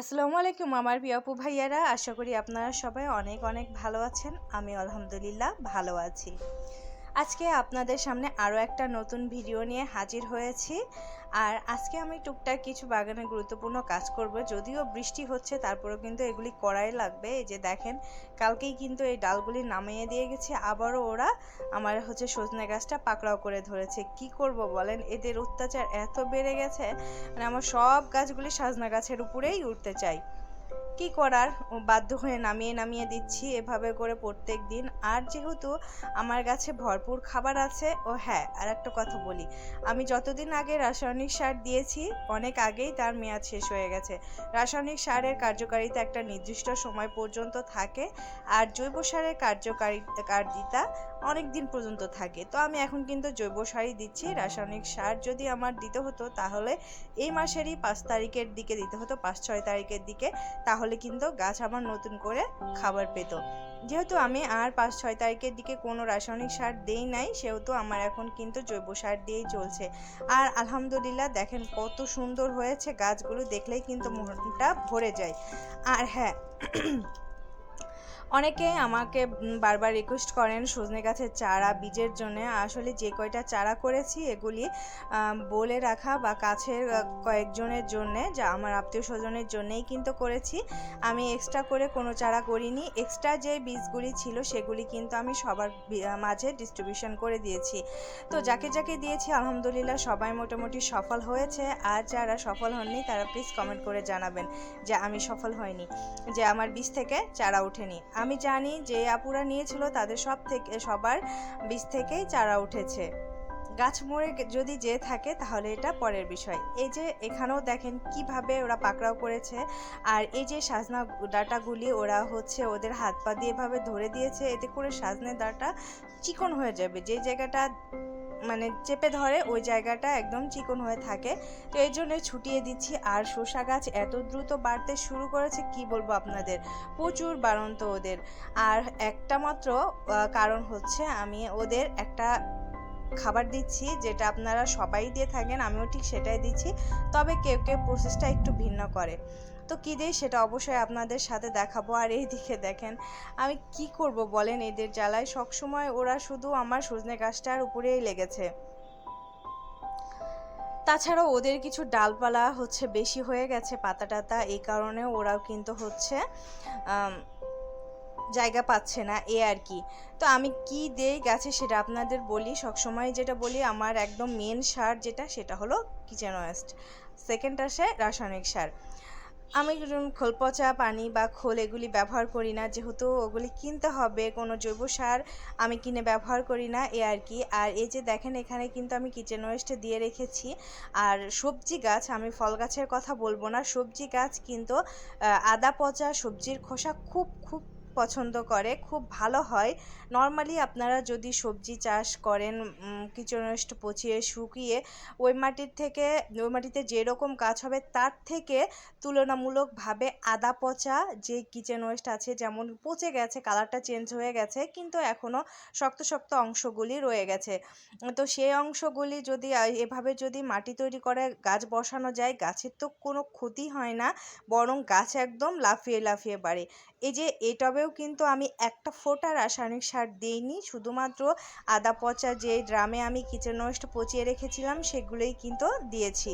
আসসালামু আলাইকুম আমার প্রিয় ভাইয়ারা, আশা করি আপনারা সবাই অনেক অনেক ভালো আছেন। আমি আলহামদুলিল্লাহ ভালো আছি। আজকে আপনাদের সামনে আরও একটা নতুন ভিডিও নিয়ে হাজির হয়েছি। আর আজকে আমি টুকটাক কিছু বাগানে গুরুত্বপূর্ণ কাজ করব। যদিও বৃষ্টি হচ্ছে, তারপরেও কিন্তু এগুলি করাই লাগবে। এই যে দেখেন, কালকেই কিন্তু এই ডালগুলি নামিয়ে দিয়ে গেছে। আবারও ওরা আমার হচ্ছে সজনে গাছটা পাকড়াও করে ধরেছে। কি করব বলেন? এদের অত্যাচার এত বেড়ে গেছে মানে আমার সব গাছগুলি সাজনা গাছের উপরেই উঠতে চাই। কি করার? বাধ্য হয়ে নামিয়ে নামিয়ে দিচ্ছি এভাবে করে প্রত্যেক দিন। আর যেহেতু আমার কাছে ভরপুর খাবার আছে, ও হ্যাঁ আর একটা কথা বলি। আমি যতদিন আগে রাসায়নিক সার দিয়েছি, অনেক আগেই তার মেয়াদ শেষ হয়ে গেছে। রাসায়নিক সারের কার্যকারিতা একটা নির্দিষ্ট সময় পর্যন্ত থাকে, আর জৈব সারের কার্যকারী কার্যিতা অনেক দিন পর্যন্ত থাকে। তো আমি এখন কিন্তু জৈব সারই দিচ্ছি। রাসায়নিক সার যদি আমার দিতে হতো, তাহলে এই মাসেরই পাঁচ তারিখের দিকে দিতে হতো, পাঁচ ছয় তারিখের দিকে। তাহলে কিন্তু গাছ আবার নতুন করে খাবার পেত। যেহেতু আমি আর পাঁচ ছয় তারিখের দিকে কোনো রাসায়নিক সার দেই নাই, সেহেতু আমার এখন কিন্তু জৈব সার দিয়েই চলছে। আর আলহামদুলিল্লাহ দেখেন কত সুন্দর হয়েছে গাছগুলো, দেখলেই কিন্তু মনটা ভরে যায়। আর হ্যাঁ অনেকে আমাকে বারবার রিকোয়েস্ট করেন সজনে গাছের চারা বীজের জন্য। আসলে যে কয়টা চারা করেছি এগুলি বলে রাখা বা কাছের কয়েকজনের জন্যে, যা আমার আত্মীয় স্বজনের জন্যেই কিন্তু করেছি। আমি এক্সট্রা করে কোনো চারা করিনি। এক্সট্রা যে বীজগুলি ছিল সেগুলি কিন্তু আমি সবার মাঝে ডিস্ট্রিবিউশন করে দিয়েছি। তো যাকে যাকে দিয়েছি, আলহামদুলিল্লাহ সবাই মোটামুটি সফল হয়েছে। আর যারা সফল হননি, তারা প্লিজ কমেন্ট করে জানাবেন যে আমি সফল হয়নি যে আমার বীজ থেকে চারা ওঠেনি। আমি জানি যে আপুরা নিয়েছিল তাদের সব থেকে, সবার বীজ থেকেই চারা উঠেছে। গাছ মরে যদি যে থাকে তাহলে এটা পরের বিষয়। এই যে এখানেও দেখেন কীভাবে ওরা পাকড়াও করেছে, আর এই যে সাজনা ডাটাগুলি ওরা হচ্ছে ওদের হাত পা দিয়ে এভাবে ধরে দিয়েছে, এতে করে সাজনে ডাটা চিকন হয়ে যাবে। যে জায়গাটা মানে চেপে ধরে ওই জায়গাটা একদম চিকন হয়ে থাকে। তো এই জন্য ছুটিয়ে দিচ্ছি। আর শসা গাছ এত দ্রুত বাড়তে শুরু করেছে, কি বলব আপনাদের? প্রচুর বাড়ন্ত ওদের। আর একটা মাত্র কারণ হচ্ছে আমি ওদের একটা খাবার দিচ্ছি, যেটা আপনারা সবাই দিয়ে থাকেন, আমিও ঠিক সেটাই দিচ্ছি। তবে কেউ কেউ প্রসেসটা একটু ভিন্ন করে। তো কী দিই সেটা অবশ্যই আপনাদের সাথে দেখাবো আর এই দিকে দেখেন, আমি কি করব বলেন এদের জ্বালায়? সবসময় ওরা শুধু আমার সজনে গাছটার উপরেই লেগেছে। তাছাড়াও ওদের কিছু ডালপালা হচ্ছে বেশি হয়ে গেছে, পাতা টাতা, এই কারণে ওরাও কিন্তু হচ্ছে জায়গা পাচ্ছে না, এ আর কি। তো আমি কি দেই গাছে সেটা আপনাদের বলি, সবসময় যেটা বলি, আমার একদম মেন সার যেটা, সেটা হলো কিচেন ওয়েস্ট সেকেন্ড আসে রাসায়নিক সার। আমি খোল পচা পানি বা খোল এগুলি ব্যবহার করি না, যেহেতু ওগুলি কিনতে হবে, কোনো জৈব সার আমি কিনে ব্যবহার করি না, এ আর কি। আর এই যে দেখেন, এখানে কিন্তু আমি কিচেন ওয়েস্টে দিয়ে রেখেছি। আর সবজি গাছ, আমি ফল গাছের কথা বলব না, সবজি গাছ কিন্তু আদা পচা, সবজির খোসা খুব খুব পছন্দ করে, খুব ভালো হয়। নর্মালি আপনারা যদি সবজি চাষ করেন কিচেন ওয়েস্ট পচিয়ে শুকিয়ে, ওই মাটির থেকে, ওই মাটিতে যেরকম গাছ হবে, তার থেকে তুলনামূলকভাবে আদা পচা যে কিচেন ওয়েস্ট আছে, যেমন পচে গেছে, কালারটা চেঞ্জ হয়ে গেছে, কিন্তু এখনও শক্ত শক্ত অংশগুলি রয়ে গেছে। তো সেই অংশগুলি যদি, এভাবে যদি মাটি তৈরি করে, গাছ বসানো যায়, গাছের তো কোনো ক্ষতি হয় না, বরং গাছ একদম লাফিয়ে লাফিয়ে বাড়ে। এই যে এ টবেও কিন্তু আমি একটা ফোটা রাসায়নিক সার দিইনি। শুধুমাত্র আদা পচা যে ড্রামে আমি কিচেন ওয়েস্ট পচিয়ে রেখেছিলাম, সেগুলোই কিন্তু দিয়েছি।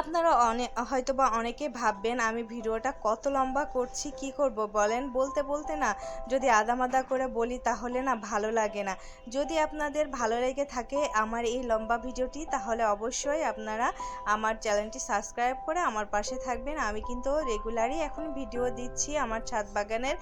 আপনারা অনেক হয়তো বা অনেকে ভাববেন, আমি ভিডিওটা কত লম্বা করছি, কি করব? বলেন, বলতে বলতে না, যদি আদামাদা করে বলি তাহলে না ভালো লাগে না। যদি আপনাদের ভালো লেগে থাকে আমার এই লম্বা ভিডিওটি, তাহলে অবশ্যই আপনারা আমার চ্যানেলটি সাবস্ক্রাইব করে আমার পাশে থাকবেন। আমি কিন্তু রেগুলারই এখন ভিডিও দিচ্ছি আমার ছাদ বাগানের।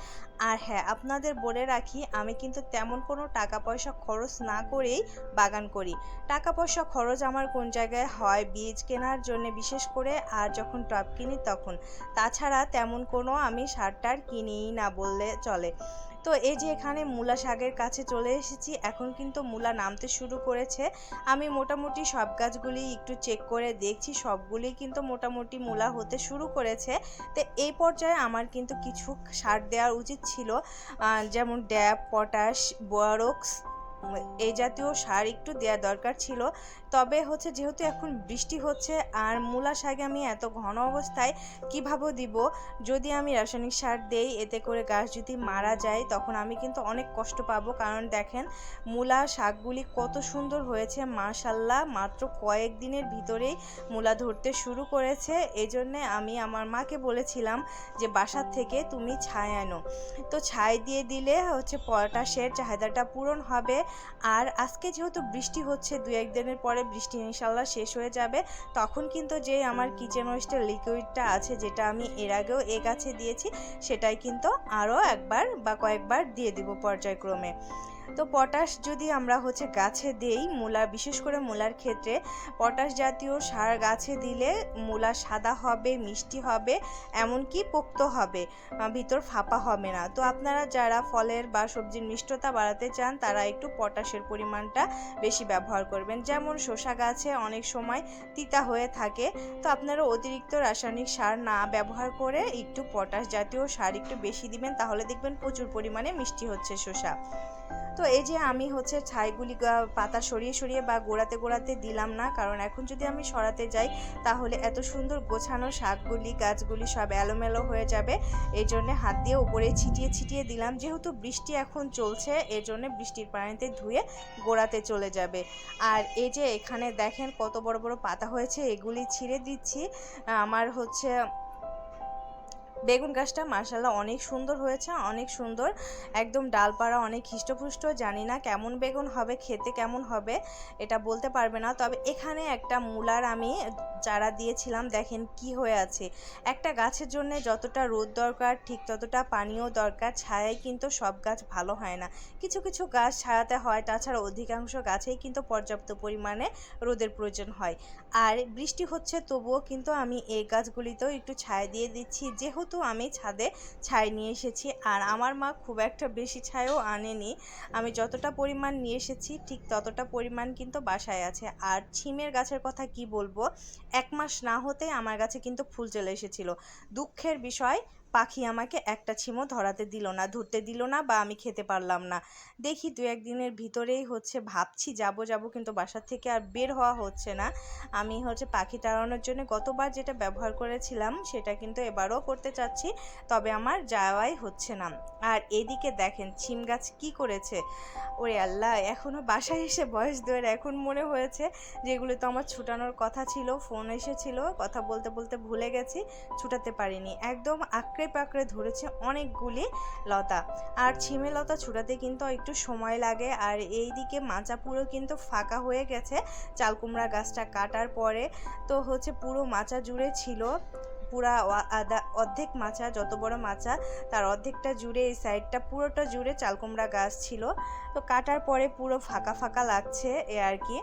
আর হ্যাঁ আপনাদের বলে রাখি, আমি কিন্তু তেমন কোনো টাকা পয়সা খরচ না করেই বাগান করি। টাকা পয়সা খরচ আমার কোন জায়গায় হয়? বীজ কেনার জন্য বিশেষ করে আর যখন টব কিনি তখন। তাছাড়া তেমন কোনো আমি সার টার কিনিই না বললে চলে। তো এই যে এখানে মূলা শাকের কাছে চলে এসেছি, এখন কিন্তু মূলা নামতে শুরু করেছে। আমি মোটামুটি সব গাছগুলি একটু চেক করে দেখছি, সবগুলি কিন্তু মোটামুটি মূলা হতে শুরু করেছে। তো এই পর্যায়ে আমার কিন্তু কিছু সার দেওয়ার উচিত ছিল যেমন ড্যাব, পটাশ বোয়ারক্স এই জাতীয় সার একটু দেওয়া দরকার ছিল। তবে হচ্ছে যেহেতু এখন বৃষ্টি হচ্ছে আর মূলা শাক আমি এত ঘন অবস্থায় কীভাবে দিব? যদি আমি রাসায়নিক সার দেই, এতে করে গাছ যদি মারা যায়, তখন আমি কিন্তু অনেক কষ্ট পাবো। কারণ দেখেন, মূলা শাকগুলি কত সুন্দর হয়েছে, মাশাল্লাহ! মাত্র কয়েক দিনের ভিতরেই মূলা ধরতে শুরু করেছে। এই জন্যে আমি আমার মাকে বলেছিলাম যে বাসার থেকে তুমি ছাই আনো। তো ছাই দিয়ে দিলে হচ্ছে পটাশের চাহিদাটা পূরণ হবে। আর আজকে যেহেতু বৃষ্টি হচ্ছে দু একদিনের পরে বৃষ্টি ইনশাল্লাহ শেষ হয়ে যাবে। তখন কিন্তু যে আমার কিচেন ওয়েস্টের লিকুইডটা আছে, যেটা আমি এর আগেও এ গাছে দিয়েছি, সেটাই কিন্তু আরও একবার বা কয়েকবার দিয়ে দিব পর্যায়ক্রমে। তো পটাশ যদি আমরা হচ্ছে গাছে দেই, মূলা, বিশেষ করে মূলার ক্ষেত্রে, পটাশ জাতীয় সার গাছে দিলে মূলা সাদা হবে, মিষ্টি হবে, এমনকি পোক্ত হবে ভিতর ফাঁপা হবে না। তো আপনারা যারা ফলের বা সবজির মিষ্টতা বাড়াতে চান, তারা একটু পটাশের পরিমাণটা বেশি ব্যবহার করবেন। যেমন শসা গাছে অনেক সময় তিতা হয়ে থাকে, তো আপনারা অতিরিক্ত রাসায়নিক সার না ব্যবহার করে একটু পটাশ জাতীয় সার একটু বেশি দিবেন, তাহলে দেখবেন প্রচুর পরিমাণে মিষ্টি হচ্ছে শসা। তো এই যে আমি হচ্ছে ছাইগুলি পাতা সরিয়ে সরিয়ে বা গোড়াতে গোড়াতে দিলাম না, কারণ এখন যদি আমি সরাতে যাই, তাহলে এত সুন্দর গোছানো শাকগুলি, গাছগুলি সব এলোমেলো হয়ে যাবে। এই জন্য হাত দিয়ে উপরে ছিটিয়ে ছিটিয়ে দিলাম। যেহেতু বৃষ্টি এখন চলছে এর জন্য বৃষ্টির পানিতে ধুয়ে গোড়াতে চলে যাবে। আর এই যে এখানে দেখেন কত বড় বড় পাতা হয়েছে, এগুলি ছিঁড়ে দিচ্ছি। আমার হচ্ছে বেগুন গাছটা মার্শাল্লাহ অনেক সুন্দর হয়েছে, অনেক সুন্দর। একদম ডালপাড়া, অনেক হৃষ্টপুষ্ট, জানি না কেমন বেগুন হবে, খেতে কেমন হবে, এটা বলতে পারবে না। তবে এখানে একটা মূলার আমি চারা দিয়েছিলাম, দেখেন কি হয়ে আছে। একটা গাছের জন্য যতটা রোদ দরকার, ঠিক ততটা পানিও দরকার, ছায়ায় কিন্তু সব গাছ ভালো হয় না। কিছু কিছু গাছ ছায়াতে হয়, তাছাড়া অধিকাংশ গাছেই কিন্তু পর্যাপ্ত পরিমাণে রোদের প্রয়োজন হয়। আর বৃষ্টি হচ্ছে, তবুও কিন্তু আমি এই গাছগুলিতেও একটু ছায়া দিয়ে দিচ্ছি। যেহেতু আমি ছাদে ছাই নিয়ে এসেছি। আর আমার মা খুব একটা বেশি ছাইও আনেনি। আমি যতটা পরিমাণ নিয়ে এসেছি, ঠিক ততটা পরিমাণ কিন্তু বাসায় আছে। আর ছিমের গাছের কথা কি বলব? এক মাস না হতে আমার কাছে কিন্তু ফুল চলে এসেছিল। দুঃখের বিষয় পাখি আমাকে একটা ছিমও ধরাতে দিল না, ধরতে দিল না বা আমি খেতে পারলাম না। দেখি দু একদিনের ভিতরেই হচ্ছে ভাবছি যাব যাব কিন্তু বাসার থেকে আর বের হওয়া হচ্ছে না। আমি হচ্ছে পাখি তাড়ানোর জন্য গতবার যেটা ব্যবহার করেছিলাম সেটা কিন্তু এবারও করতে চাচ্ছি, তবে আমার যাওয়াই হচ্ছে না। আর এদিকে দেখেন ছিম গাছ কি করেছে? ওরে আল্লাহ এখনও বাসায় এসে বয়স দুয়ের এখন মনে হয়েছে যেগুলো তো আমার ছুটানোর কথা ছিল, ফোন এসেছিল, কথা বলতে বলতে ভুলে গেছি, ছুটাতে পারিনি। একদম আঁকড়ে পাকড়ে ধরেছে অনেকগুলি লতা। আর ছিমে লতা ছুটাতে কিন্তু একটু সময় লাগে। আর এই দিকে মাচা পুরো কিন্তু ফাঁকা হয়ে গেছে। চালকুমড়া গাছটা কাটার পরে তো হচ্ছে পুরো মাচা জুড়ে ছিল। পুরা আদা- অর্ধেক মাচা, যত বড় মাচা, তার অর্ধেকটা জুড়ে এই সাইডটা পুরোটা জুড়ে চালকুমড়া গাছ ছিল। তো কাটার পরে পুরো ফাঁকা ফাঁকা লাগছে এ আর কি।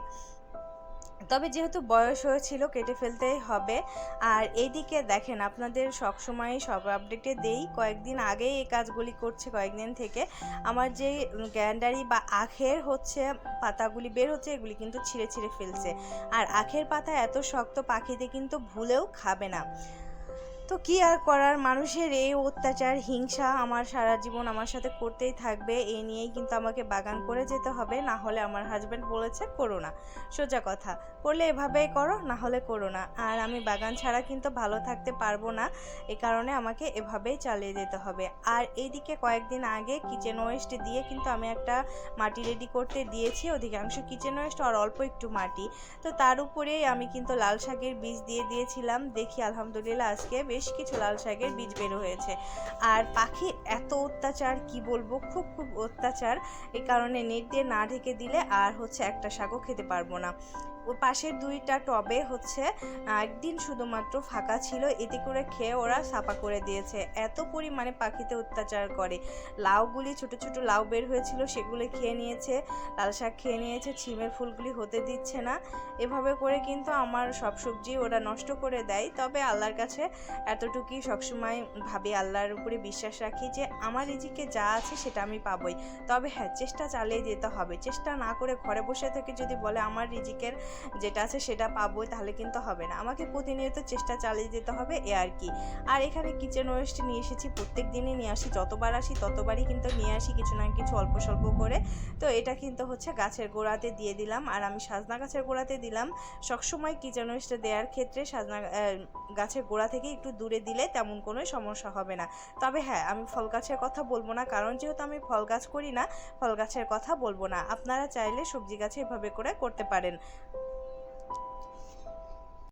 তবে যেহেতু বয়স হয়েছিল, কেটে ফেলতেই হবে। আর এইদিকে দেখেন, আপনাদের সবসময় সব আপডেটে দেই। কয়েকদিন আগেই এই কাজগুলি করছে, কয়েকদিন থেকে। আমার যে গ্যান্ডারি বা আখের হচ্ছে, পাতাগুলি বের হচ্ছে, এগুলি কিন্তু ছিঁড়ে ছিঁড়ে ফেলছে। আর আখের পাতা এত শক্ত পাখিতে কিন্তু ভুলেও খাবে না। তো কি আর করার? মানুষের এই অত্যাচার, হিংসা আমার সারা জীবন আমার সাথে করতেই থাকবে। এই নিয়েই কিন্তু আমাকে বাগান করে যেতে হবে। না হলে আমার হাজব্যান্ড বলেছে, করো না। সোজা কথা। করলে এভাবেই করো, না হলে করো না। আর আমি বাগান ছাড়া কিন্তু ভালো থাকতে পারব না। এ কারণে আমাকে এভাবেই চালিয়ে যেতে হবে। আর এইদিকে কয়েকদিন আগে কিচেন ওয়েস্ট দিয়ে কিন্তু আমি একটা মাটি রেডি করতে দিয়েছি। অধিকাংশ কিচেন ওয়েস্ট আর অল্প একটু মাটি। তো তার উপরেই আমি কিন্তু লাল শাকের বীজ দিয়ে দিয়েছিলাম। দেখি, আলহামদুলিল্লাহ আজকে বেশ কিছু লাল শাকের বীজ বের হয়েছে। আর পাখি এত অত্যাচার, কি বলব? খুব খুব অত্যাচার। এই কারণে নেট দিয়ে না ঢেকে দিলে আর হচ্ছে একটা শাকও খেতে পারব না। ও পাশের দুইটা টবে হচ্ছে একদিন শুধুমাত্র ফাঁকা ছিল, এতে করে খেয়ে ওরা সাফা করে দিয়েছে। এত পরিমাণে পাখিতে অত্যাচার করে। লাউগুলি, ছোট ছোট লাউ বের হয়েছিল, সেগুলো খেয়ে নিয়েছে, লাল শাক খেয়ে নিয়েছে, ছিমের ফুলগুলি হতে দিচ্ছে না। এভাবে করে কিন্তু আমার সব সবজি ওরা নষ্ট করে দেয়। তবে আল্লাহর কাছে এতটুকুই সবসময় ভাবে, আল্লাহর উপরে বিশ্বাস রাখি যে আমার রিজিকে যা আছে সেটা আমি পাবই। তবে হ্যাঁ চেষ্টা চালিয়ে যেতে হবে। চেষ্টা না করে ঘরে বসে থেকে যদি বলে আমার রিজিকের যেটা আছে সেটা পাবো তাহলে কিন্তু হবে না। আমাকে প্রতিনিয়ত চেষ্টা চালিয়ে যেতে হবে, এ আর কি। আর এখানে কিচেন ওয়েস্ট নিয়ে এসেছি, প্রত্যেক দিনই নিয়ে আসি, যতবার আসি ততবারই কিন্তু নিয়ে আসি কিছু না কিছু অল্প স্বল্প করে। তো এটা কিন্তু হচ্ছে গাছের গোড়াতে দিয়ে দিলাম। আর আমি সাজনা গাছের গোড়াতে দিলাম। সবসময় কিচেন ওয়েস্টে দেওয়ার ক্ষেত্রে সাজনা গাছের গোড়া থেকে একটু দূরে দিলে তেমন কোনো সমস্যা হবে না। তবে হ্যাঁ আমি ফল গাছের কথা বলব না, কারণ যেহেতু আমি ফল গাছ করি না, ফল গাছের কথা বলব না। আপনারা চাইলে সবজি গাছে এভাবে করে করতে পারেন।